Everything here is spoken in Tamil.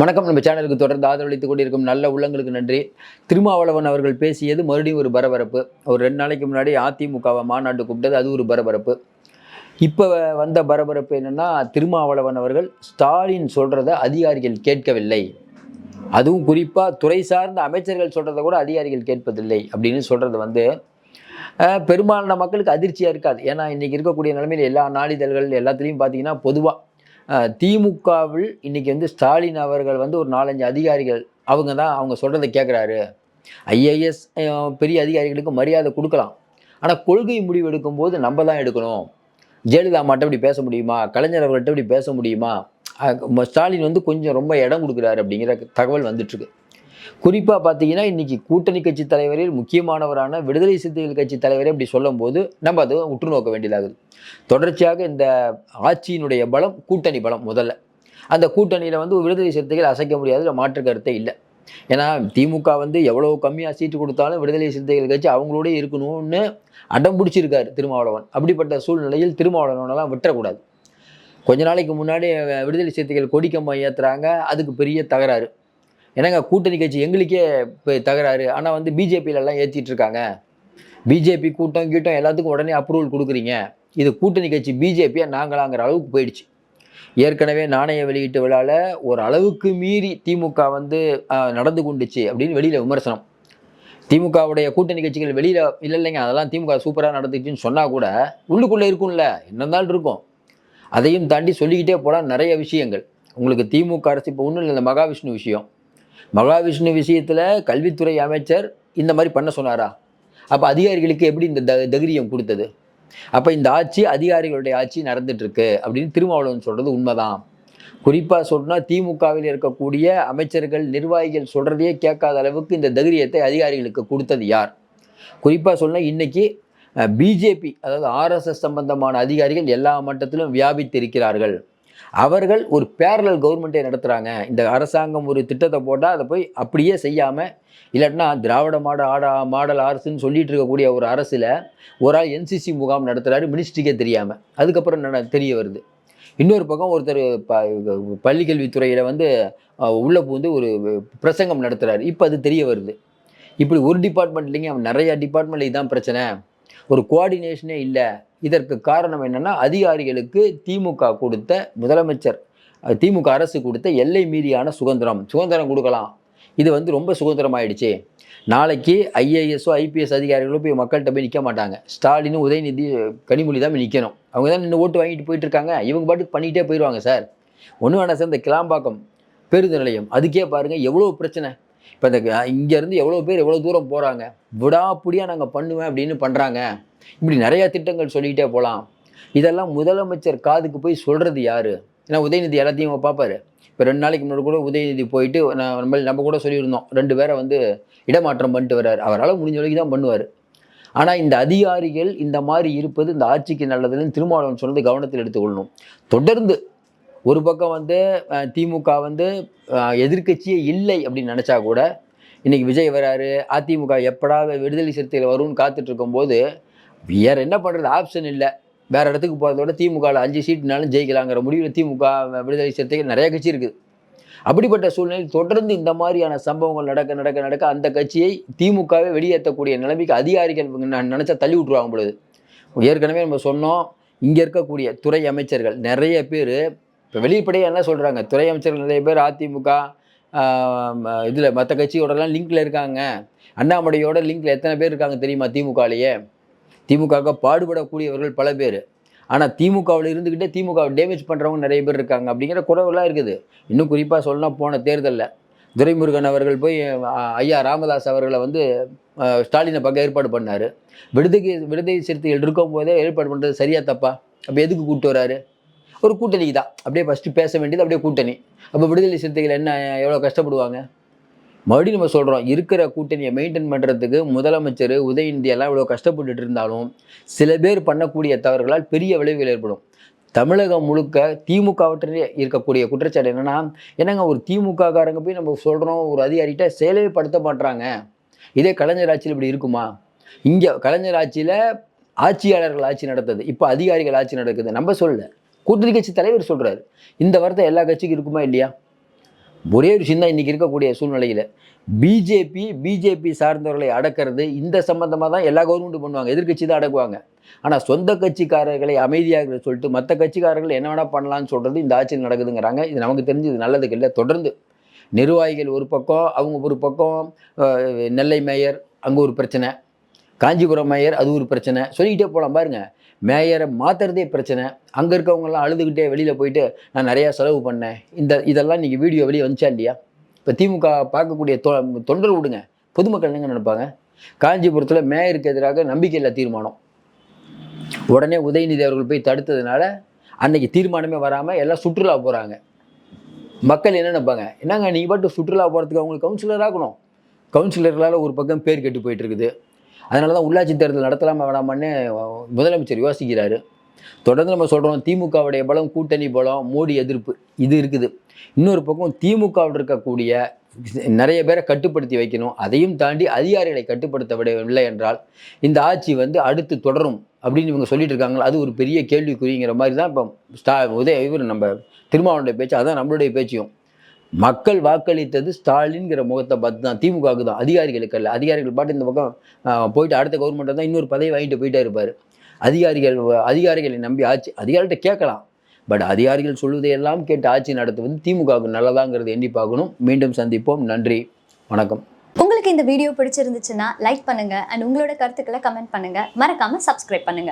வணக்கம். நம்ம சேனலுக்கு தொடர்ந்து ஆதரவளித்துக் கொண்டிருக்கும் நல்ல உள்ளங்களுக்கு நன்றி. திருமாவளவன் அவர்கள் பேசியது மறுபடியும் ஒரு பரபரப்பு. ஒரு ரெண்டு நாளைக்கு முன்னாடி அதிமுகவை மாநாட்டு கூப்பிட்டது அது ஒரு பரபரப்பு. இப்போ வந்த பரபரப்பு என்னென்னா திருமாவளவன் அவர்கள் ஸ்டாலின் சொல்கிறத அதிகாரிகள் கேட்கவில்லை. அதுவும் குறிப்பாக துறை சார்ந்த அமைச்சர்கள் சொல்கிறத கூட அதிகாரிகள் கேட்பதில்லை அப்படின்னு சொல்கிறது வந்து பெரும்பாலான மக்களுக்கு அதிர்ச்சியாக இருக்காது. ஏன்னா இன்றைக்கி இருக்கக்கூடிய நிலைமையில் எல்லா நாளிதழ்கள் எல்லாத்துலேயும் பார்த்தீங்கன்னா பொதுவாக திமுகவில் இன்னைக்கு வந்து ஸ்டாலின் அவர்கள் வந்து ஒரு நாலஞ்சு அதிகாரிகள் அவங்க தான் அவங்க சொல்கிறத கேட்குறாரு ஐஏஎஸ் பெரிய அதிகாரிகளுக்கு மரியாதை கொடுக்கலாம். ஆனால் கொள்கை முடிவு எடுக்கும்போது நம்ம தான் எடுக்கணும். ஜெயலலிதா மட்டும் இப்படி பேச முடியுமா? கலைஞர் அவர்கள்ட்ட இப்படி பேச முடியுமா? ஸ்டாலின் வந்து கொஞ்சம் ரொம்ப இடம் கொடுக்குறாரு அப்படிங்கிற தகவல் வந்துட்டுருக்கு குறிப்பாக பார்த்தீங்கன்னா இன்னைக்கு கூட்டணி கட்சி தலைவரில் முக்கியமானவரான விடுதலை சிறுத்தைகள் கட்சி தலைவரை அப்படி சொல்லும்போது நம்ம அதை உற்று நோக்க வேண்டியதாகுது. தொடர்ச்சியாக இந்த ஆட்சியினுடைய பலம் கூட்டணி பலம் முதல்ல. அந்த கூட்டணியில் வந்து விடுதலை சிறுத்தைகள் அசைக்க முடியாத மாற்று கருத்தை இல்லை. ஏன்னா திமுக வந்து எவ்வளோ கம்மியாக சீட்டு கொடுத்தாலும் விடுதலை சிறுத்தைகள் கட்சி அவங்களோட இருக்கணும்னு அடம் பிடிச்சிருக்காரு திருமாவளவன். அப்படிப்பட்ட சூழ்நிலையில் திருமாவளவனெல்லாம் விட்டுறக்கூடாது கொஞ்ச நாளைக்கு முன்னாடி விடுதலை சிறுத்தைகள் கொடிக்கம்பம் ஏற்றுறாங்க அதுக்கு பெரிய தகராறு. என்னங்க கூட்டணி கட்சி எங்களுக்கே இப்போ தகராறு? ஆனால் வந்து பிஜேபியிலலாம் ஏற்றிட்டு இருக்காங்க. பிஜேபி கூட்டம் கீட்டம் எல்லாத்துக்கும் உடனே அப்ரூவல் கொடுக்குறீங்க. இது கூட்டணி கட்சி பிஜேபியை நாங்களாங்கிற அளவுக்கு போயிடுச்சு. ஏற்கனவே நாணய வெளியீட்டு விழாவில் ஒரு அளவுக்கு மீறி திமுக வந்து நடந்து கொண்டுச்சு அப்படின்னு வெளியில் விமர்சனம். திமுகவுடைய கூட்டணி கட்சிகள் வெளியில் இல்லை இல்லைங்க அதெல்லாம் திமுக சூப்பராக நடந்துச்சுன்னு சொன்னால் கூட உள்ளுக்குள்ளே இருக்கும்ல என்னந்தால் இருக்கும்? அதையும் தாண்டி சொல்லிக்கிட்டே போனால் நிறைய விஷயங்கள். உங்களுக்கு திமுக அரசு இப்போ ஒன்றும் இல்லை இந்த மகாவிஷ்ணு விஷயம். மகாவிஷ்ணு விஷயத்தில் கல்வித்துறை அமைச்சர் இந்த மாதிரி பண்ண சொன்னாரா? அப்போ அதிகாரிகளுக்கு எப்படி இந்த த தைரியம் கொடுத்தது? அப்போ இந்த ஆட்சி அதிகாரிகளுடைய ஆட்சி நடந்துட்டுருக்கு அப்படின்னு திருமாவளவன் சொல்கிறது உண்மைதான். குறிப்பாக சொன்னால் திமுகவில் இருக்கக்கூடிய அமைச்சர்கள் நிர்வாகிகள் சொல்கிறதையே கேட்காத அளவுக்கு இந்த தைரியத்தை அதிகாரிகளுக்கு கொடுத்தது யார்? குறிப்பாக சொன்னால் இன்னைக்கு பிஜேபி அதாவது ஆர்எஸ்எஸ் சம்பந்தமான அதிகாரிகள் எல்லா மட்டத்திலும் வியாபித்திருக்கிறார்கள். அவர்கள் ஒரு பேரலல் கவர்மெண்ட்டை நடத்துகிறாங்க இந்த அரசாங்கம் ஒரு திட்டத்தை போட்டால் அதை போய் அப்படியே செய்யாமல் இல்லாட்டினா திராவிட மாடல் ஆட மாடல் அரசுன்னு சொல்லிட்டு இருக்கக்கூடிய ஒரு அரசில் ஒரு ஆள் என்சிசி முகாம் நடத்துகிறாரு மினிஸ்ட்ரிக்கே தெரியாமல் அதுக்கப்புறம் என்ன தெரிய வருது? இன்னொரு பக்கம் ஒருத்தர் ப பள்ளிக்கல்வித்துறையில் வந்து உள்ளே உள்ள பூந்து ஒரு பிரசங்கம் நடத்துகிறாரு இப்போ அது தெரிய வருது. இப்படி ஒரு டிபார்ட்மெண்ட் இல்லைங்க நிறையா நிறைய இதுதான் பிரச்சனை. ஒரு கோஆர்டினேஷனே இல்லை. இதற்கு காரணம் என்னன்னா அதிகாரிகளுக்கு திமுக கொடுத்த முதலமைச்சர் திமுக அரசு கொடுத்த எல்லை மீறியான சுதந்திரம். சுதந்திரம் கொடுக்கலாம். இது வந்து ரொம்ப சுதந்திரம் ஆயிடுச்சு நாளைக்கு ஐஏஎஸ்ஓ ஐபிஎஸ் அதிகாரிகளோ போய் மக்கள்கிட்ட போய் நிற்க மாட்டாங்க. ஸ்டாலின் உதயநிதி கனிமொழி தான் நிற்கணும் அவங்க தான் நின்று ஓட்டு வாங்கிட்டு போயிட்டு இருக்காங்க. இவங்க பாட்டுக்கு பண்ணிகிட்டே போயிடுவாங்க சார். ஒன்றும் வேணாம் சார் இந்த கிளாம்பாக்கம் பேருந்து நிலையம். அதுக்கே பாருங்கள் எவ்வளோ பிரச்சனை. இப்போ இந்த இங்கேருந்து எவ்வளோ பேர் எவ்வளோ தூரம் போகிறாங்க விடாப்பிடியாக நாங்கள் பண்ணுவேன் அப்படின்னு பண்ணுறாங்க இப்படி நிறையா திட்டங்கள் சொல்லிக்கிட்டே போகலாம் இதெல்லாம் முதலமைச்சர் காதுக்கு போய் சொல்கிறது யார்? ஏன்னா உதயநிதி எல்லாத்தையும் பார்ப்பாரு இப்போ ரெண்டு நாளைக்கு முன்னாடி கூட உதயநிதி போயிட்டு நான் நம்ம நம்ம கூட சொல்லியிருந்தோம். ரெண்டு பேரை வந்து இடமாற்றம் பண்ணிட்டு வர்றாரு. அவரால் முடிஞ்ச வரைக்கும் தான் பண்ணுவார். ஆனால் இந்த அதிகாரிகள் இந்த மாதிரி இருப்பது இந்த ஆட்சிக்கு நல்லதுன்னு திருமாவளவன் சொன்னது கவனத்தில் எடுத்துக்கொள்ளணும். தொடர்ந்து ஒரு பக்கம் வந்து திமுக வந்து எதிர்கட்சியே எதிர்க்கட்சியே இல்லை அப்படின்னு நினச்சா கூட இன்றைக்கி விஜய் வராரு அதிமுக எப்படா விடுதலை சிறுத்தைகள் வரும்னு காத்துட்டு இருக்கும்போது வேறு என்ன பண்ணுறது ஆப்ஷன் இல்லை. வேறு இடத்துக்கு போகிறதோட திமுகவில் அஞ்சு சீட்னாலும் ஜெயிக்கலாங்கிற முடிவில் திமுக விடுதலை சிறுத்தைகள் நிறைய கட்சி இருக்குது. அப்படிப்பட்ட சூழ்நிலையில் தொடர்ந்து இந்த மாதிரியான சம்பவங்கள் நடக்க நடக்க நடக்க அந்த கட்சியை திமுகவே வெளியேற்றக்கூடிய நிலைமைக்கு அதிகாரிகள் நான் நினச்சா தள்ளி விட்டுருவாங்க பொழுது. ஏற்கனவே நம்ம சொன்னோம் இங்கே இருக்கக்கூடிய துறை அமைச்சர்கள் நிறைய பேர் இப்போ வெளிப்படையாக என்ன சொல்கிறாங்க துறை அமைச்சர்கள் நிறைய பேர் அதிமுக இதில் மற்ற கட்சியோடலாம் லிங்கில் இருக்காங்க. அண்ணாமலையோட லிங்கில் எத்தனை பேர் இருக்காங்க தெரியுமா திமுகலேயே? திமுகவுக்கு பாடுபடக்கூடியவர்கள் பல பேர். ஆனால் திமுகவில் இருந்துக்கிட்டே திமுகவை டேமேஜ் பண்ணுறவங்க நிறைய பேர் இருக்காங்க அப்படிங்கிற குறவெல்லாம் இருக்குது. இன்னும் குறிப்பாக சொல்லலாம் போன தேர்தலில் துரைமுருகன் அவர்கள் போய் ஐயா ராமதாஸ் அவர்களை வந்து ஸ்டாலினை பக்கம் ஏற்பாடு பண்ணார். விடுதலை விடுதலை சிறுத்தைகள் இருக்கும்போதே ஏற்பாடு பண்ணுறது சரியா தப்பா? அப்போ எதுக்கு கூப்பிட்டு வராரு? ஒரு கூட்டணிக்கு தான். அப்படியே ஃபஸ்ட்டு பேச வேண்டியது அப்படியே கூட்டணி. அப்போ விடுதலை சிறுத்தைகள் என்ன எவ்வளோ கஷ்டப்படுவாங்க? மறுபடியும் நம்ம சொல்கிறோம் இருக்கிற கூட்டணியை மெயின்டைன் பண்ணுறதுக்கு முதலமைச்சர் உதயநிதியெல்லாம் இவ்வளோ கஷ்டப்பட்டுட்டு இருந்தாலும் சில பேர் பண்ணக்கூடிய தவறுகளால் பெரிய விளைவுகள் ஏற்படும். தமிழகம் முழுக்க திமுகவற்றிலே இருக்கக்கூடிய குற்றச்சாட்டு என்னன்னா என்னங்க ஒரு திமுகக்காரங்க போய் நம்ம சொல்கிறோம் ஒரு அதிகாரிகிட்ட செயலே படுத்த மாட்றாங்க. இதே கலைஞர் ஆட்சியில் இப்படி இருக்குமா? இங்கே கலைஞர் ஆட்சியில் ஆட்சியாளர்கள் ஆட்சி நடத்துது இப்போ அதிகாரிகள் ஆட்சி நடக்குது நம்ம சொல்லலை. கூட்டணி கட்சி தலைவர் சொல்கிறாரு இந்த வார்த்தை எல்லா கட்சிக்கும் இருக்குமா இல்லையா? ஒரே ஒரு விஷயம் தான் இன்றைக்கி இருக்கக்கூடிய சூழ்நிலையில் பிஜேபி பிஜேபி சார்ந்தவர்களை அடக்கிறது இந்த சம்மந்தமாக தான் எல்லா கவர்மெண்ட்டும் பண்ணுவாங்க. எதிர்க்கட்சி தான் அடக்குவாங்க. ஆனால் சொந்த கட்சிக்காரர்களை அமைதியாக சொல்லிட்டு மற்ற கட்சிக்காரர்கள் என்ன வேணால் பண்ணலான்னு சொல்கிறது இந்த ஆட்சியில் நடக்குதுங்கிறாங்க. இது நமக்கு தெரிஞ்சு இது நல்லதுக்கு இல்லை தொடர்ந்து. நிர்வாகிகள் ஒரு பக்கம் அவங்க ஒரு பக்கம் நெல்லை மேயர் அங்கே ஒரு பிரச்சனை. காஞ்சிபுரம் மேயர் அது ஒரு பிரச்சனை. சொல்லிக்கிட்டே போகலாம் பாருங்க. மேயரை மாற்றுறதே பிரச்சனை. அங்கே இருக்கவங்கெல்லாம் அழுதுகிட்டே வெளியில் போயிட்டு நான் நிறையா செலவு பண்ணேன். இந்த இதெல்லாம் இன்றைக்கி வீடியோ வெளியே வந்துச்சா இல்லையா? இப்போ திமுக பார்க்கக்கூடிய தொ தொண்டர் விடுங்க. பொதுமக்கள் என்னங்க நினைப்பாங்க? காஞ்சிபுரத்தில் மேயருக்கு எதிராக நம்பிக்கையில்லா தீர்மானம். உடனே உதயநிதி அவர்கள் போய் தடுத்ததுனால அன்னைக்கு தீர்மானமே வராமல் எல்லாம் சுற்றுலா போகிறாங்க மக்கள் என்ன நினைப்பாங்க? என்னங்க நீங்கள் பாட்டு சுற்றுலா போகிறதுக்கு அவங்களுக்கு கவுன்சிலராகணும் கவுன்சிலர்களால் ஒரு பக்கம் பேர் கெட்டு போயிட்டு இருக்குது. அதனால தான் உள்ளாட்சி தேர்தல் நடத்தலாமா வேணாமான்னு முதலமைச்சர் யோசிக்கிறாரு. தொடர்ந்து நம்ம சொல்கிறோம் திமுகவுடைய பலம் கூட்டணி பலம் மோடி எதிர்ப்பு இது இருக்குது. இன்னொரு பக்கம் திமுகவில் இருக்கக்கூடிய நிறைய பேரை கட்டுப்படுத்தி வைக்கணும். அதையும் தாண்டி அதிகாரிகளை கட்டுப்படுத்த விடவில்லை என்றால் இந்த ஆட்சி வந்து அடுத்து தொடரும் அப்படின்னு இவங்க சொல்லிட்டு இருக்காங்களா? அது ஒரு பெரிய கேள்விக்குறிங்கிற மாதிரி தான் இப்போ ஸ்டா உதய இவர் நம்ம திருமாவளுடைய பேச்சு அதான் நம்மளுடைய பேச்சையும் மக்கள் வாக்களித்தது ஸ்டாலின்கிற முகத்தை பார்த்து தான் திமுகவுக்கு தான். அதிகாரிகளுக்கு அல்ல. அதிகாரிகள் பாட்டு இந்த பக்கம் போயிட்டு அடுத்த கவர்மெண்ட்டை தான் இன்னொரு பதவி வாங்கிட்டு போயிட்டே இருப்பார். அதிகாரிகள் அதிகாரிகளை நம்பி ஆட்சி அதிகாரிகிட்ட கேட்கலாம். பட் அதிகாரிகள் சொல்வதையெல்லாம் கேட்டு ஆட்சி நடத்துவது திமுகவுக்கு நல்லதாங்கிறது எண்ணி பார்க்கணும். மீண்டும் சந்திப்போம். நன்றி. வணக்கம். உங்களுக்கு இந்த வீடியோ பிடிச்சிருந்துச்சுன்னா லைக் பண்ணுங்க. அண்ட் உங்களோட கருத்துக்களை கமெண்ட் பண்ணுங்கள் மறக்காமல் சப்ஸ்கிரைப் பண்ணுங்கள்